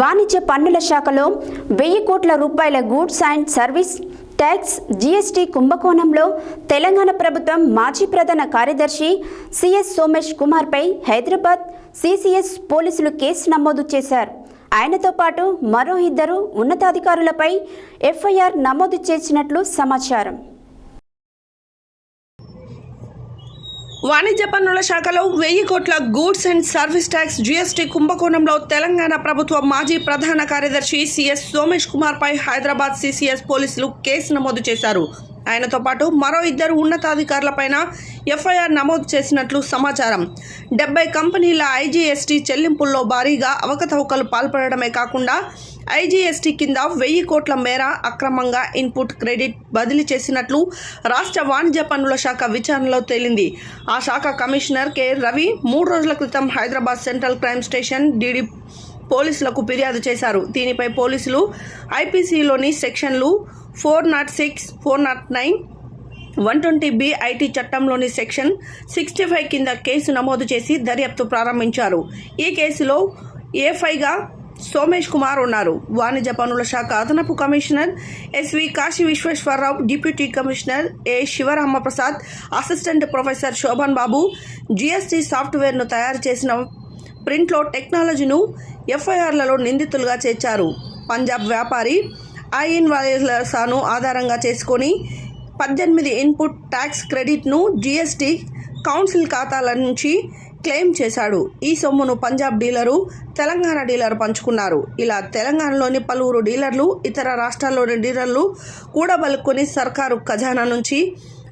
వాణిజ్య పన్నుల శాఖలో వెయ్యి కోట్ల రూపాయల goods and service tax GST కుంభకోణంలో తెలంగాణ ప్రభుత్వం మాజీ ప్రధాన కార్యదర్శి సిఎస్ సోమేష్ కుమార్పై హైదరాబాద్ సిసిఎస్ పోలీసులు కేసు నమోదు చేశారు. ఆయనతో పాటు మరో ఇద్దరు ఉన్నతాధికారులపై ఎఫ్ఐఆర్ నమోదు చేసినట్లు సమాచారం. వాణిజ్య పన్నుల శాఖలో వెయ్యి కోట్ల goods and service tax GST కుంభకోణంలో తెలంగాణ ప్రభుత్వ మాజీ ప్రధాన కార్యదర్శి సిఎస్ సోమేష్ కుమార్ పై హైదరాబాద్ సిసిఎస్ పోలీసులు కేసు నమోదు చేశారు. ఆయనతో పాటు మరో ఇద్దరు ఉన్నతాధికారులపైన ఎఫ్ఐఆర్ నమోదు చేసినట్లు సమాచారం. డెబ్బై కంపెనీల ఐజీఎస్టీ చెల్లింపుల్లో భారీగా అవకతవకలు పాల్పడమే కాకుండా ఐజీఎస్టీ కింద వెయ్యి కోట్ల మేర అక్రమంగా ఇన్పుట్ క్రెడిట్ బదిలీ చేసినట్లు రాష్ట్ర వాణిజ్య పన్నుల శాఖ విచారణలో తేలింది. ఆ శాఖ కమిషనర్ కె రవి మూడు రోజుల క్రితం Hyderabad central crime station DD పోలీసులకు ఫిర్యాదు చేశారు. దీనిపై పోలీసులు ఐపీసీలోని సెక్షన్లు four not six four not nine one twenty B IT చట్టంలోని సెక్షన్ సిక్స్టీ ఫైవ్ కింద కేసు నమోదు చేసి దర్యాప్తు ప్రారంభించారు. ఈ కేసులో ఏఫైగా సోమేష్ కుమార్ ఉన్నారు. వాణిజ్య పనుల శాఖ అదనపు commissioner SV Kashi Visweswararao deputy commissioner A Sivaramaprasad assistant professor Sobhan Babu GST సాఫ్ట్వేర్ను తయారు చేసిన ప్రింట్లో టెక్నాలజీను ఎఫ్ఐఆర్లలో నిందితులుగా చేర్చారు. పంజాబ్ వ్యాపారి ఐఎన్ వాలేసాను ఆధారంగా చేసుకొని పద్దెనిమిది ఇన్పుట్ ట్యాక్స్ క్రెడిట్ను జీఎస్టీ కౌన్సిల్ ఖాతాల నుంచి క్లెయిమ్ చేశాడు. ఈ సొమ్మును పంజాబ్ డీలరు తెలంగాణ డీలర్ పంచుకున్నారు. ఇలా తెలంగాణలోని పలువురు డీలర్లు ఇతర రాష్ట్రాల్లోని డీలర్లు కూడబలుకొని సర్కారు ఖజానా నుంచి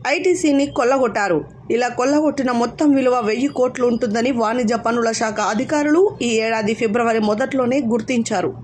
ఐటీసీని కొల్లగొట్టారు. ఇలా కొల్లగొట్టిన మొత్తం విలువ వెయ్యి కోట్లు ఉంటుందని వాణిజ్య పన్నుల శాఖ అధికారులు ఈ ఏడాది ఫిబ్రవరి మొదట్లోనే గుర్తించారు.